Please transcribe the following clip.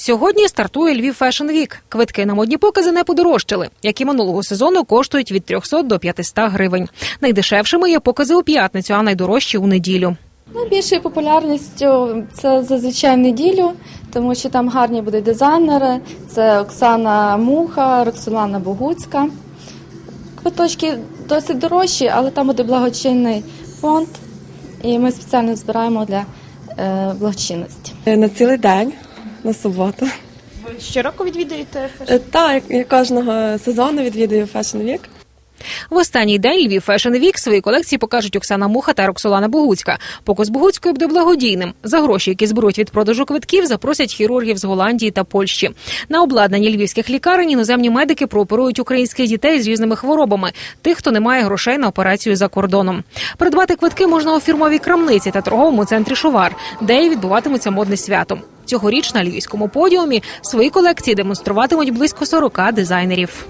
Сьогодні стартує Львів Fashion Week. Квитки на модні покази не подорожчали, як і минулого сезону коштують від 300 до 500 гривень. Найдешевшими є покази у п'ятницю, а найдорожчі у неділю. Найбільшою популярністю це зазвичай неділю, тому що там гарні будуть дизайнери. Це Оксана Муха, Роксолана Богуцька. Квиточки досить дорожчі, але там буде благочинний фонд, і ми спеціально збираємо для е, благочинності. Е, На цілий день, на суботу. Ви щороку відвідуєте Е, Так, як і кожного сезону відвідую Fashion Week. В останній день Львів Fashion Week свої колекції покажуть Оксана Муха та Роксолана Богуцька. Показ Богуцької буде благодійним. За гроші, які зберуть від продажу квитків, запросять хірургів з Голландії та Польщі. На обладнанні львівських лікарень іноземні медики прооперують українських дітей з різними хворобами, тих, хто не має грошей на операцію за кордоном. Придбати квитки можна у фірмовій крамниці та торговому центрі Шувар, де й відбуватиметься модне свято. Цьогоріч на львівському подіумі свої колекції демонструватимуть близько 40 дизайнерів.